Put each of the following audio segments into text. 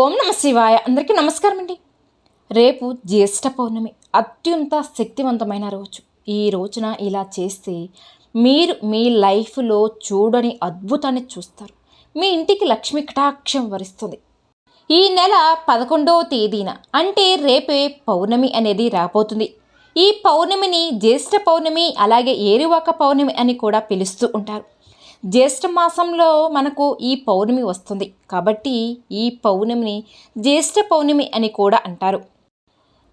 ఓం నమ శివాయ. అందరికీ నమస్కారం అండి. రేపు జ్యేష్ఠ పౌర్ణమి. అత్యంత శక్తివంతమైన రోజు. ఈ రోజున ఇలా చేస్తే మీరు మీ లైఫ్లో చూడని అద్భుతాన్ని చూస్తారు. మీ ఇంటికి లక్ష్మి కటాక్షం వరిస్తుంది. ఈ నెల పదకొండవ తేదీన అంటే రేపే పౌర్ణమి అనేది రాబోతుంది. ఈ పౌర్ణమిని జ్యేష్ఠ పౌర్ణమి అలాగే ఏరువాక పౌర్ణమి అని కూడా పిలుస్తూ ఉంటారు. జ్యేష్ఠ మాసంలో మనకు ఈ పౌర్ణమి వస్తుంది. కాబట్టి ఈ పౌర్ణమిని జ్యేష్ఠ పౌర్ణమి అని కూడా అంటారు.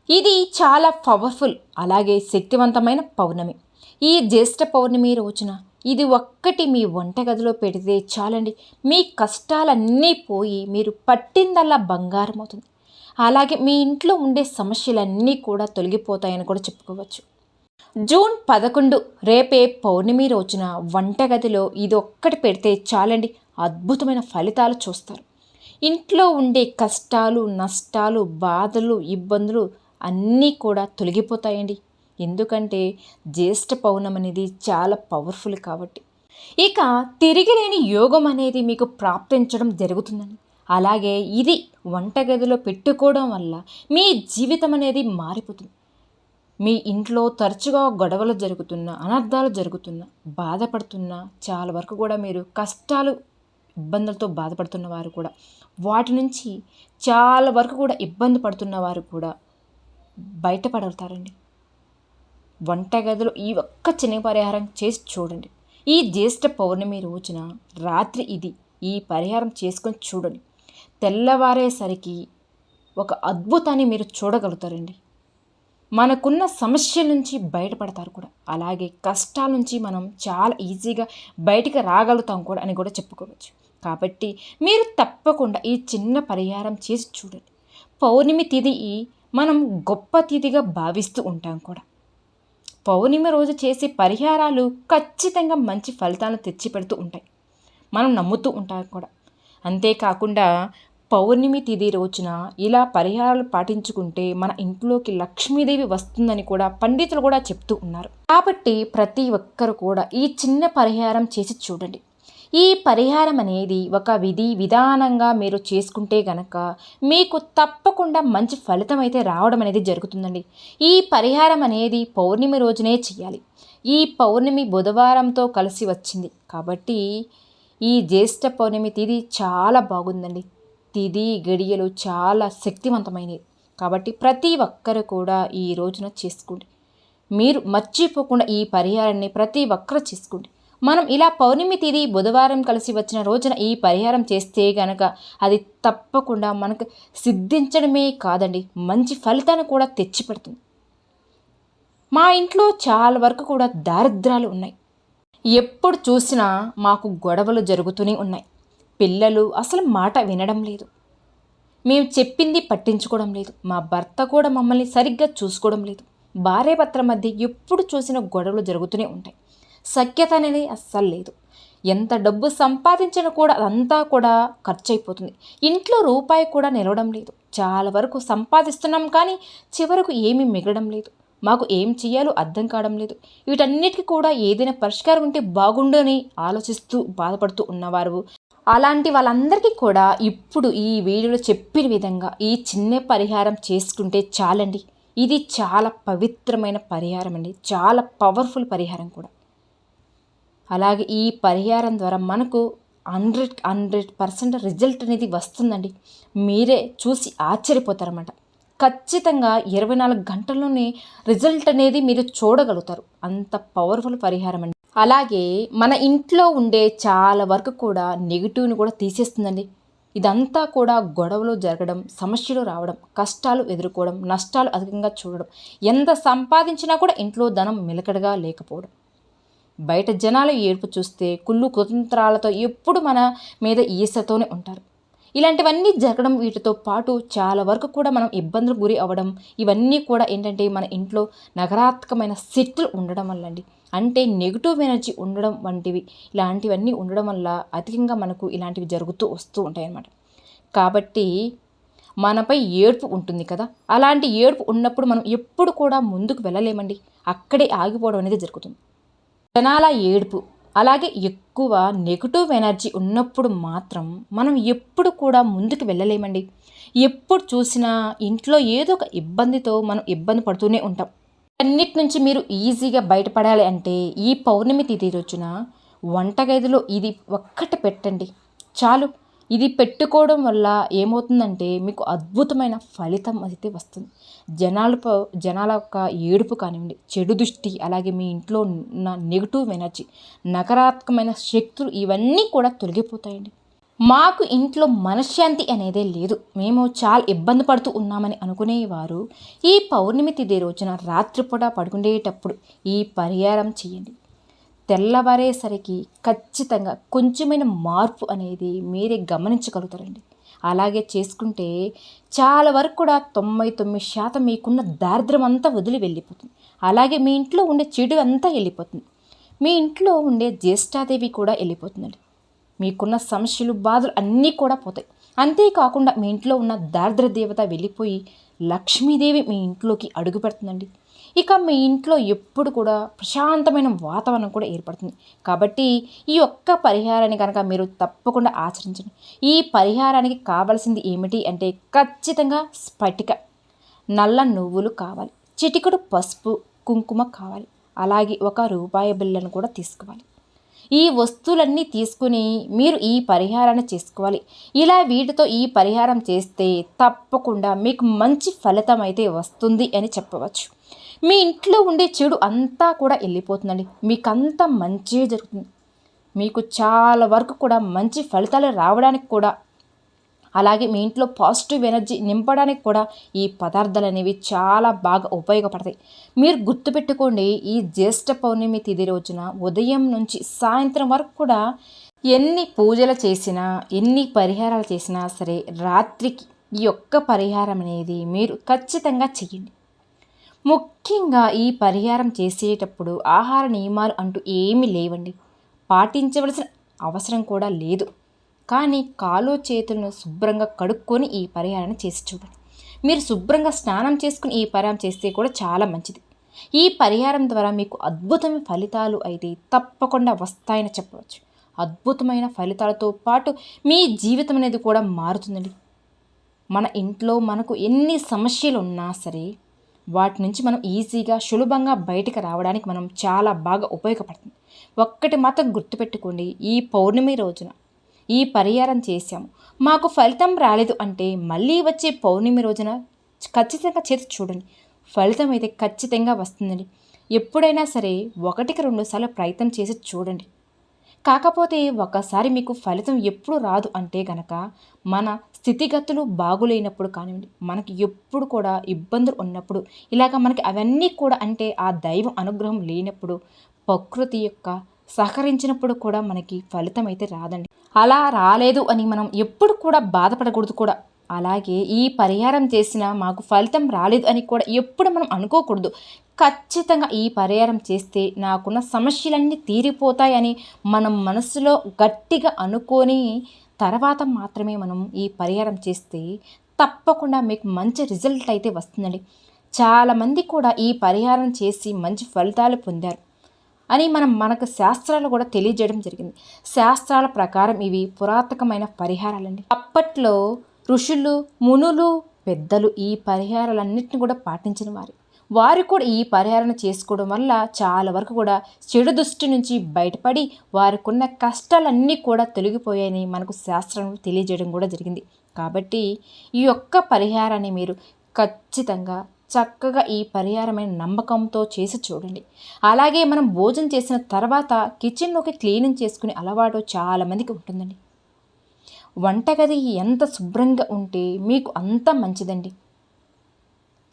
ఇది చాలా పవర్ఫుల్ అలాగే శక్తివంతమైన పౌర్ణమి. ఈ జ్యేష్ఠ పౌర్ణమి రోజున ఇది ఒక్కటి మీ వంటగదిలో పెడితే చాలండి. మీ కష్టాలన్నీ పోయి మీరు పట్టిందల్లా బంగారం అవుతుంది. అలాగే మీ ఇంట్లో ఉండే సమస్యలన్నీ కూడా తొలగిపోతాయని కూడా చెప్పుకోవచ్చు. జూన్ పదకొండు రేపే పౌర్ణమి రోజున వంటగదిలో ఇది ఒక్కటి పెడితే చాలండి. అద్భుతమైన ఫలితాలు చూస్తారు. ఇంట్లో ఉండే కష్టాలు నష్టాలు బాధలు ఇబ్బందులు అన్నీ కూడా తొలగిపోతాయండి. ఎందుకంటే జ్యేష్ఠ పౌర్ణం అనేది చాలా పవర్ఫుల్ కాబట్టి. ఇక తిరిగిలేని యోగం అనేది మీకు ప్రాప్తించడం జరుగుతుందండి. అలాగే ఇది వంటగదిలో పెట్టుకోవడం వల్ల మీ జీవితం అనేది మారిపోతుంది. మీ ఇంట్లో తరచుగా గొడవలు జరుగుతున్న అనర్థాలు జరుగుతున్న బాధపడుతున్న చాలా వరకు కూడా మీరు కష్టాలు ఇబ్బందులతో బాధపడుతున్న వారు కూడా. వాటి నుంచి చాలా వరకు కూడా ఇబ్బంది పడుతున్న వారు కూడా బయటపడతారండి. వంటగదిలో ఈ ఒక్క చిన్న పరిహారం చేసి చూడండి. ఈ జ్యేష్ఠ పౌర్ణమి రోజున రాత్రి ఇది ఈ పరిహారం చేసుకొని చూడండి. తెల్లవారేసరికి ఒక అద్భుతాన్ని మీరు చూడగలుగుతారండి. మనకున్న సమస్య నుంచి బయటపడతారు కూడా. అలాగే కష్టాల నుంచి మనం చాలా ఈజీగా బయటికి రాగలుగుతాం కూడా అని కూడా చెప్పుకోవచ్చు. కాబట్టి మీరు తప్పకుండా ఈ చిన్న పరిహారం చేసి చూడండి. పౌర్ణమి తిథి మనం గొప్ప తిథిగా భావిస్తూ ఉంటాం కూడా. పౌర్ణమి రోజు చేసే పరిహారాలు ఖచ్చితంగా మంచి ఫలితాలను తెచ్చిపెడుతూ ఉంటాయి. మనం నమ్ముతూ ఉంటాం కూడా. అంతేకాకుండా పౌర్ణమి తిథి రోజున ఇలా పరిహారాలు పాటించుకుంటే మన ఇంట్లోకి లక్ష్మీదేవి వస్తుందని కూడా పండితులు కూడా చెప్తూ ఉన్నారు. కాబట్టి ప్రతి ఒక్కరు కూడా ఈ చిన్న పరిహారం చేసి చూడండి. ఈ పరిహారం అనేది ఒక విధి విధానంగా మీరు చేసుకుంటే గనక మీకు తప్పకుండా మంచి ఫలితం అయితే రావడం అనేది జరుగుతుందండి. ఈ పరిహారం అనేది పౌర్ణమి రోజునే చేయాలి. ఈ పౌర్ణమి బుధవారంతో కలిసి వచ్చింది. కాబట్టి ఈ జ్యేష్ఠ పౌర్ణమి తిది చాలా బాగుందండి. తిది గడియలు చాలా శక్తివంతమైనవి. కాబట్టి ప్రతి ఒక్కరు కూడా ఈ రోజున చేసుకోండి. మీరు మర్చిపోకుండా ఈ పరిహారాన్ని ప్రతి ఒక్కరు చేసుకోండి. మనం ఇలా పౌర్ణమి తిది బుధవారం కలిసి వచ్చిన రోజున ఈ పరిహారం చేస్తే గనక అది తప్పకుండా మనకు సిద్ధించడమే కాదండి మంచి ఫలితాన్ని కూడా తెచ్చిపెడుతుంది. మా ఇంట్లో చాలా వరకు కూడా దారిద్రాలు ఉన్నాయి. ఎప్పుడు చూసినా మాకు గొడవలు జరుగుతూనే ఉన్నాయి. పిల్లలు అసలు మాట వినడం లేదు. మేము చెప్పింది పట్టించుకోవడం లేదు. మా భర్త కూడా మమ్మల్ని సరిగ్గా చూసుకోవడం లేదు. భార్యభర్త మధ్య ఎప్పుడు చూసిన గొడవలు జరుగుతూనే ఉంటాయి. సఖ్యత అనేది అస్సలు లేదు. ఎంత డబ్బు సంపాదించినా కూడా అదంతా కూడా ఖర్చు అయిపోతుంది ఇంట్లో రూపాయి కూడా నిలవడం లేదు. చాలా వరకు సంపాదిస్తున్నాం కానీ చివరకు ఏమీ మిగలడం లేదు. మాకు ఏం చేయాలో అర్థం కావడం లేదు. వీటన్నిటికీ కూడా ఏదైనా పరిష్కారం ఉంటే బాగుండని ఆలోచిస్తూ బాధపడుతూ ఉన్నవారు అలాంటి వాళ్ళందరికీ కూడా ఇప్పుడు ఈ వీడియోలో చెప్పిన విధంగా ఈ చిన్న పరిహారం చేసుకుంటే చాలండి. ఇది చాలా పవిత్రమైన పరిహారం అండి. చాలా పవర్ఫుల్ పరిహారం కూడా. అలాగే ఈ పరిహారం ద్వారా మనకు హండ్రెడ్ హండ్రెడ్ పర్సెంట్ రిజల్ట్ అనేది వస్తుందండి. మీరే చూసి ఆశ్చర్యపోతారన్నమాట. ఖచ్చితంగా ఇరవై నాలుగు గంటల్లోనే రిజల్ట్ అనేది మీరు చూడగలుగుతారు. అంత పవర్ఫుల్ పరిహారం అండి. అలాగే మన ఇంట్లో ఉండే చాలా వరకు కూడా నెగిటివ్ని కూడా తీసేస్తుందండి. ఇదంతా కూడా గొడవలు జరగడం సమస్యలు రావడం కష్టాలు ఎదుర్కోవడం నష్టాలు అధికంగా చూడడం ఎంత సంపాదించినా కూడా ఇంట్లో ధనం మిలకడగా లేకపోవడం. బయట జనాలు ఏడుపు చూస్తే కుళ్ళు కుతంత్రాలతో ఎప్పుడు మన మీద ఈసతోనే ఉంటారు. ఇలాంటివన్నీ జరగడం వీటితో పాటు చాలా వరకు కూడా మనం ఇబ్బందులకు గురి అవ్వడం ఇవన్నీ కూడా ఏంటంటే మన ఇంట్లో నగరాత్మకమైన శక్తులు ఉండడం వల్ల అండి అంటే నెగిటివ్ ఎనర్జీ ఉండడం వంటివి ఇలాంటివన్నీ ఉండడం వల్ల అధికంగా మనకు ఇలాంటివి జరుగుతూ వస్తూ ఉంటాయి అన్నమాట కాబట్టి మనపై ఏడుపు ఉంటుంది కదా అలాంటి ఏడుపు ఉన్నప్పుడు మనం ఎప్పుడు కూడా ముందుకు వెళ్ళలేమండి. అక్కడే ఆగిపోవడం అనేది జరుగుతుంది. జనాల ఏడుపు అలాగే ఎక్కువ నెగిటివ్ ఎనర్జీ ఉన్నప్పుడు మాత్రం మనం ఎప్పుడు కూడా ముందుకు వెళ్ళలేమండి. ఎప్పుడు చూసినా ఇంట్లో ఏదో ఒక ఇబ్బందితో మనం ఇబ్బంది పడుతూనే ఉంటాం. అన్నిటి నుంచి మీరు ఈజీగా బయటపడాలి అంటే ఈ పౌర్ణమి తిథి రోజున వంటగదిలో ఇది ఒక్కటి పెట్టండి. చాలు. ఇది పెట్టుకోవడం వల్ల ఏమవుతుందంటే మీకు అద్భుతమైన ఫలితం అయితే వస్తుంది. జనాల జనాల యొక్క ఏడుపు కానివ్వండి చెడు దృష్టి అలాగే మీ ఇంట్లో ఉన్న నెగిటివ్ ఎనర్జీ నకారాత్మకమైన శక్తులు ఇవన్నీ కూడా తొలగిపోతాయండి. మాకు ఇంట్లో మనశ్శాంతి అనేదే లేదు. మేము చాలా ఇబ్బంది పడుతూ ఉన్నామని అనుకునేవారు. ఈ పౌర్ణమి తిథి రోజున రాత్రిపూట పడుకునేటప్పుడు ఈ పరిహారం చేయండి. తెల్లవారేసరికి ఖచ్చితంగా కొంచెమైన మార్పు అనేది మీరే గమనించగలుగుతారండి. అలాగే చేసుకుంటే చాలా వరకు కూడా తొంభై తొమ్మిది శాతం మీకున్న దారిద్రం అంతా వదిలి వెళ్ళిపోతుంది. అలాగే మీ ఇంట్లో ఉండే చెడు అంతా వెళ్ళిపోతుంది. మీ ఇంట్లో ఉండే జ్యేష్ఠాదేవి కూడా వెళ్ళిపోతుందండి. మీకున్న సమస్యలు బాధలు అన్నీ కూడా పోతాయి. అంతేకాకుండా మీ ఇంట్లో ఉన్న దారిద్ర దేవత వెళ్ళిపోయి లక్ష్మీదేవి మీ ఇంట్లోకి అడుగు పెడుతుందండి. ఇక మీ ఇంట్లో ఎప్పుడు కూడా ప్రశాంతమైన వాతావరణం కూడా ఏర్పడుతుంది. కాబట్టి ఈ ఒక్క పరిహారాన్ని కనుక మీరు తప్పకుండా ఆచరించండి. ఈ పరిహారానికి కావాల్సింది ఏమిటి అంటే ఖచ్చితంగా స్ఫటిక. నల్ల నువ్వులు కావాలి. చిటికడు పసుపు కుంకుమ కావాలి. అలాగే ఒక రూపాయి బిల్లను కూడా తీసుకోవాలి. ఈ వస్తువులన్నీ తీసుకుని మీరు ఈ పరిహారాన్ని చేసుకోవాలి. ఇలా వీటితో ఈ పరిహారం చేస్తే తప్పకుండా మీకు మంచి ఫలితం అయితే వస్తుంది అని చెప్పవచ్చు. మీ ఇంట్లో ఉండే చెడు అంతా కూడా వెళ్ళిపోతుందండి. మీకంతా మంచి జరుగుతుంది. మీకు చాలా వరకు కూడా మంచి ఫలితాలు రావడానికి కూడా అలాగే మీ ఇంట్లో పాజిటివ్ ఎనర్జీ నింపడానికి కూడా ఈ పదార్థాలు అనేవి చాలా బాగా ఉపయోగపడతాయి. మీరు గుర్తుపెట్టుకోండి ఈ జ్యేష్ఠ పౌర్ణమి తిది రోజున ఉదయం నుంచి సాయంత్రం వరకు కూడా ఎన్ని పూజలు చేసినా ఎన్ని పరిహారాలు చేసినా సరే రాత్రికి ఈ యొక్క పరిహారం అనేది మీరు ఖచ్చితంగా చెయ్యండి ముఖ్యంగా ఈ పరిహారం చేసేటప్పుడు ఆహార నియమాలు అంటూ ఏమీ లేవండి. పాటించవలసిన అవసరం కూడా లేదు. కానీ కాలు చేతులను శుభ్రంగా కడుక్కొని ఈ పరిహారాన్ని చేసి చూడండి. మీరు శుభ్రంగా స్నానం చేసుకుని ఈ పరిహారం చేస్తే కూడా చాలా మంచిది. ఈ పరిహారం ద్వారా మీకు అద్భుతమైన ఫలితాలు అయితే తప్పకుండా వస్తాయని చెప్పవచ్చు. అద్భుతమైన ఫలితాలతో పాటు మీ జీవితం అనేది కూడా మారుతుందండి. మన ఇంట్లో మనకు ఎన్ని సమస్యలు ఉన్నా సరే వాటి నుంచి మనం ఈజీగా సులభంగా బయటకు రావడానికి మనం చాలా బాగా ఉపయోగపడుతుంది. ఒక్కటి మాత్రం గుర్తుపెట్టుకోండి ఈ పౌర్ణమి రోజున ఈ పరిహారం చేశాము. మాకు ఫలితం రాలేదు అంటే మళ్ళీ వచ్చే పౌర్ణమి రోజున ఖచ్చితంగా చేసి చూడండి. ఫలితం అయితే ఖచ్చితంగా వస్తుందండి. ఎప్పుడైనా సరే ఒకటికి రెండు సార్లు ప్రయత్నం చేసి చూడండి. కాకపోతే ఒకసారి మీకు ఫలితం ఎప్పుడు రాదు అంటే గనక మన స్థితిగతులు బాగులేనప్పుడు కానివ్వండి మనకి ఎప్పుడు కూడా ఇబ్బందులు ఉన్నప్పుడు ఇలాగ మనకి అవన్నీ కూడా అంటే ఆ దైవం అనుగ్రహం లేనప్పుడు ప్రకృతి యొక్క సహకరించినప్పుడు కూడా మనకి ఫలితం అయితే రాదండి. అలా రాలేదు అని మనం ఎప్పుడు కూడా బాధపడకూడదు కూడా. అలాగే ఈ పరిహారం చేసిన మాకు ఫలితం రాలేదు అని కూడా ఎప్పుడు మనం అనుకోకూడదు. ఖచ్చితంగా ఈ పరిహారం చేస్తే నాకున్న సమస్యలన్నీ తీరిపోతాయని మనం మనసులో గట్టిగా అనుకొని తర్వాత మాత్రమే మనం ఈ పరిహారం చేస్తే తప్పకుండా మీకు మంచి రిజల్ట్ అయితే వస్తుందండి. చాలామంది కూడా ఈ పరిహారం చేసి మంచి ఫలితాలు పొందారు. అని మనం మనకు శాస్త్రాలు కూడా తెలియజేయడం జరిగింది. శాస్త్రాల ప్రకారం ఇవి పురాతకమైన పరిహారాలండి. అప్పట్లో ఋషులు మునులు పెద్దలు ఈ పరిహారాలన్నింటిని కూడా పాటించిన వారు. వారు కూడా ఈ పరిహారం చేసుకోవడం వల్ల చాలా వరకు కూడా చెడు దృష్టి నుంచి బయటపడి వారికున్న కష్టాలన్నీ కూడా తొలగిపోయాయని మనకు శాస్త్రం తెలియజేయడం కూడా జరిగింది. కాబట్టి ఈ యొక్క పరిహారాన్ని మీరు ఖచ్చితంగా చక్కగా ఈ పరిహారమైన నమ్మకంతో చేసి చూడండి. అలాగే మనం భోజనం చేసిన తర్వాత కిచెన్లోకి క్లీనింగ్ చేసుకునే అలవాటు చాలామందికి ఉంటుందండి. వంటగది ఎంత శుభ్రంగా ఉంటే మీకు అంత మంచిదండి.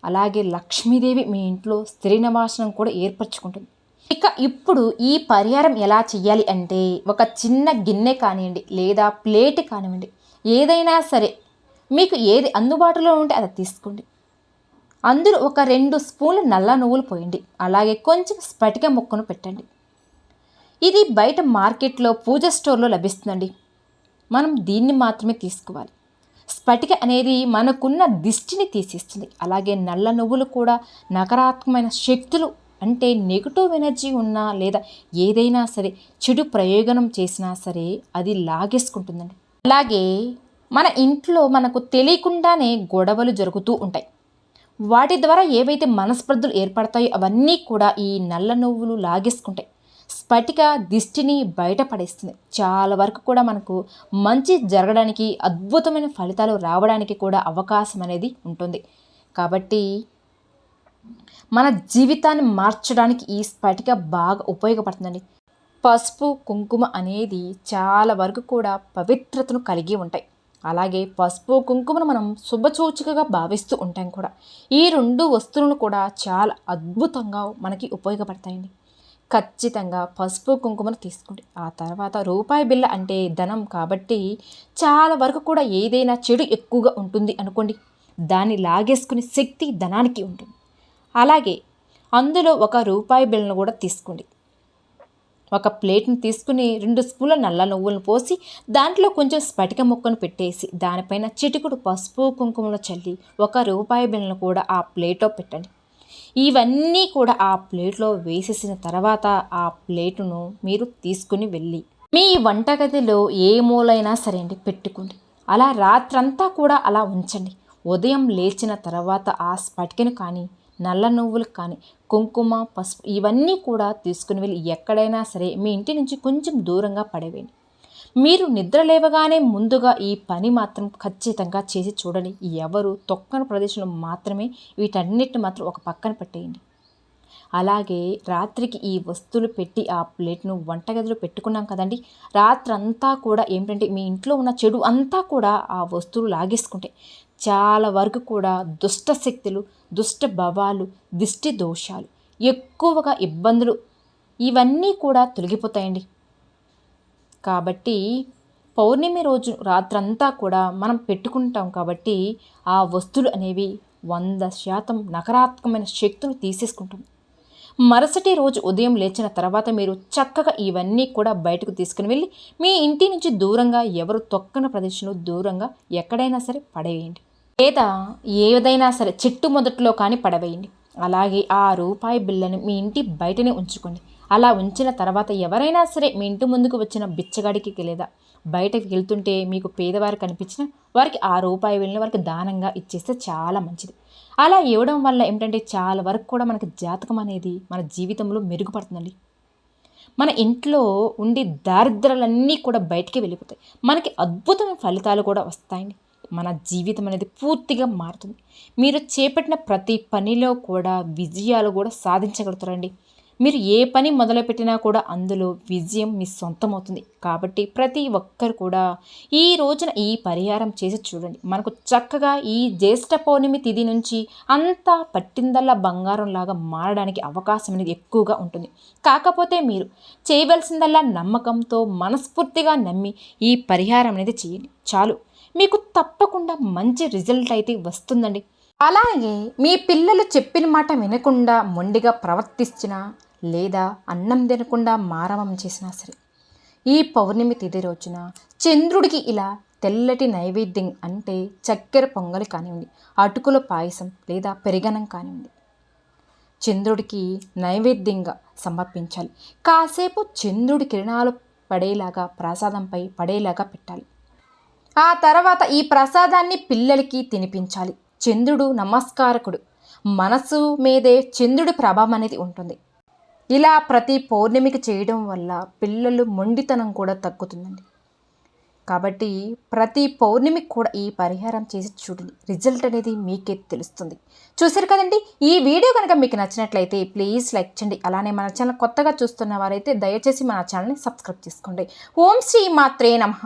అలాగే లక్ష్మీదేవి మీ ఇంట్లో స్త్రీ నివాసనం కూడా ఏర్పరచుకుంటుంది. ఇక ఇప్పుడు ఈ పరిహారం ఎలా చేయాలి అంటే ఒక చిన్న గిన్నె కానివ్వండి లేదా ప్లేట్ కానివ్వండి ఏదైనా సరే మీకు ఏది అందుబాటులో ఉంటే అది తీసుకోండి. అందులో ఒక రెండు స్పూన్లు నల్ల నువ్వులు పోయండి. అలాగే కొంచెం స్ఫటిక ముక్కను పెట్టండి. ఇది బయట మార్కెట్లో పూజ స్టోర్లో లభిస్తుందండి. మనం దీన్ని మాత్రమే తీసుకోవాలి. స్ఫటిక అనేది మనకున్న దిష్టిని తీసేస్తుంది. అలాగే నల్ల నువ్వులు కూడా నకారాత్మకమైన శక్తులు అంటే నెగిటివ్ ఎనర్జీ ఉన్నా లేదా ఏదైనా సరే చెడు ప్రయోజనం చేసినా సరే అది లాగేసుకుంటుందండి. అలాగే మన ఇంట్లో మనకు తెలియకుండానే గొడవలు జరుగుతూ ఉంటాయి. వాటి ద్వారా ఏవైతే మనస్పర్ధలు ఏర్పడతాయో అవన్నీ కూడా ఈ నల్ల నువ్వులు లాగేసుకుంటాయి. స్ఫటిక దిష్టిని బయటపడేస్తుంది. చాలా వరకు కూడా మనకు మంచి జరగడానికి అద్భుతమైన ఫలితాలు రావడానికి కూడా అవకాశం అనేది ఉంటుంది. కాబట్టి మన జీవితాన్ని మార్చడానికి ఈ స్ఫటిక బాగా ఉపయోగపడుతుందండి. పసుపు కుంకుమ అనేది చాలా వరకు కూడా పవిత్రతను కలిగి ఉంటాయి. అలాగే పసుపు కుంకుమను మనం శుభసూచికగా భావిస్తూ ఉంటాం కూడా. ఈ రెండు వస్తువులను కూడా చాలా అద్భుతంగా మనకి ఉపయోగపడతాయండి. ఖచ్చితంగా పసుపు కుంకుమను తీసుకోండి. ఆ తర్వాత రూపాయి బిల్ల అంటే ధనం కాబట్టి చాలా వరకు కూడా ఏదైనా చెడు ఎక్కువగా ఉంటుంది అనుకోండి. దాన్ని లాగేసుకునే శక్తి ధనానికి ఉంటుంది. అలాగే అందులో ఒక రూపాయి బిల్లను కూడా తీసుకోండి. ఒక ప్లేట్ని తీసుకుని రెండు స్పూన్ల నల్ల నువ్వులను పోసి దాంట్లో కొంచెం స్ఫటిక ముక్కను పెట్టేసి దానిపైన చిటికుడు పసుపు కుంకుమలు చల్లి ఒక రూపాయి బిళ్ళను కూడా ఆ ప్లేట్లో పెట్టండి. ఇవన్నీ కూడా ఆ ప్లేట్లో వేసేసిన తర్వాత ఆ ప్లేటును మీరు తీసుకుని వెళ్ళి మీ వంటగదిలో ఏ మూలైనా సరే అండి పెట్టుకోండి. అలా రాత్రంతా కూడా అలా ఉంచండి. ఉదయం లేచిన తర్వాత ఆ స్ఫటికను కానీ నల్ల నువ్వులు కానీ కుంకుమ పసుపు ఇవన్నీ కూడా తీసుకుని వెళ్ళి ఎక్కడైనా సరే మీ ఇంటి నుంచి కొంచెం దూరంగా పడవేయండి. మీరు నిద్ర లేవగానే ముందుగా ఈ పని మాత్రం ఖచ్చితంగా చేసి చూడండి. ఎవరు తొక్కని ప్రదేశంలో మాత్రమే వీటన్నిటిని మాత్రం ఒక పక్కన పెట్టేయండి. అలాగే రాత్రికి ఈ వస్తువులు పెట్టి ఆ ప్లేట్ను వంటగదిలో పెట్టుకున్నాం కదండి. రాత్రంతా కూడా ఏంటంటే మీ ఇంట్లో ఉన్న చెడు అంతా కూడా ఆ వస్తువులు లాగేసుకుంటాయి చాలా వరకు కూడా దుష్ట శక్తులు దుష్ట భవాలు దిష్టి దోషాలు ఎక్కువగా ఇబ్బందులు ఇవన్నీ కూడా తొలగిపోతాయండి. కాబట్టి పౌర్ణమి రోజు రాత్రంతా కూడా మనం పెట్టుకుంటాం కాబట్టి ఆ వస్తువులు అనేవి వంద శాతం నకారాత్మకమైన శక్తులు తీసేసుకుంటాం. మరుసటి రోజు ఉదయం లేచిన తర్వాత మీరు చక్కగా ఇవన్నీ కూడా బయటకు తీసుకుని వెళ్ళి మీ ఇంటి నుంచి దూరంగా ఎవరు తొక్కన ప్రదేశంలో దూరంగా ఎక్కడైనా సరే పడేయండి. లేదా ఏదైనా సరే చెట్టు మొదట్లో కానీ పడవేయండి. అలాగే ఆ రూపాయి బిల్లని మీ ఇంటి బయటనే ఉంచుకోండి. అలా ఉంచిన తర్వాత ఎవరైనా సరే మీ ఇంటి ముందుకు వచ్చిన బిచ్చగాడికి లేదా బయటకు వెళ్తుంటే మీకు పేదవారు కనిపించిన వారికి ఆ రూపాయి వెళ్ళిన వారికి దానంగా ఇచ్చేస్తే చాలా మంచిది. అలా ఇవ్వడం వల్ల ఏమిటంటే చాలా వరకు కూడా మనకి జాతకం అనేది మన జీవితంలో మెరుగుపడుతుందండి. మన ఇంట్లో ఉండే దారిద్రాలన్నీ కూడా బయటికి వెళ్ళిపోతాయి. మనకి అద్భుతమైన ఫలితాలు కూడా వస్తాయండి. మన జీవితం అనేది పూర్తిగా మారుతుంది. మీరు చేపట్టిన ప్రతి పనిలో కూడా విజయాలు కూడా సాధించగలుగుతారండి. మీరు ఏ పని మొదలుపెట్టినా కూడా అందులో విజయం మీ సొంతం అవుతుంది కాబట్టి ప్రతి ఒక్కరు కూడా ఈ రోజున ఈ పరిహారం చేసి చూడండి. మనకు చక్కగా ఈ జ్యేష్ఠ పౌర్ణమి తిథి నుంచి అంతా పట్టిందల్లా బంగారం లాగా మారడానికి అవకాశం అనేది ఎక్కువగా ఉంటుంది. కాకపోతే మీరు చేయవలసిందల్లా నమ్మకంతో మనస్ఫూర్తిగా నమ్మి ఈ పరిహారం అనేది చేయండి. చాలు. మీకు తప్పకుండా మంచి రిజల్ట్ అయితే వస్తుందండి. అలాగే మీ పిల్లలు చెప్పిన మాట వినకుండా మొండిగా ప్రవర్తించినా లేదా అన్నం తినకుండా మారవం చేసినా సరే ఈ పౌర్ణమి తిథి రోజున చంద్రుడికి ఇలా తెల్లటి నైవేద్యం అంటే చక్కెర పొంగలి కానివ్వండి అటుకుల పాయసం లేదా పెరిగనం కానివ్వండి చంద్రుడికి నైవేద్యంగా సమర్పించాలి. కాసేపు చంద్రుడి కిరణాలు పడేలాగా ప్రసాదంపై పడేలాగా పెట్టాలి. ఆ తర్వాత ఈ ప్రసాదాన్ని పిల్లలకి తినిపించాలి. చంద్రుడు నమస్కారకుడు. మనసు మీదే చంద్రుడి ప్రభావం అనేది ఉంటుంది. ఇలా ప్రతి పౌర్ణమికి చేయడం వల్ల పిల్లలు మొండితనం కూడా తగ్గుతుందండి. కాబట్టి ప్రతి పౌర్ణమికి కూడా ఈ పరిహారం చేసి చూడండి. రిజల్ట్ అనేది మీకే తెలుస్తుంది. చూసారు కదండి? ఈ వీడియో కనుక మీకు నచ్చినట్లయితే ప్లీజ్ లైక్ చేయండి. అలానే మన ఛానల్ కొత్తగా చూస్తున్న వారైతే దయచేసి మన ఛానల్ని సబ్స్క్రైబ్ చేసుకోండి. ఓం శ్రీ మాత్రే నమః.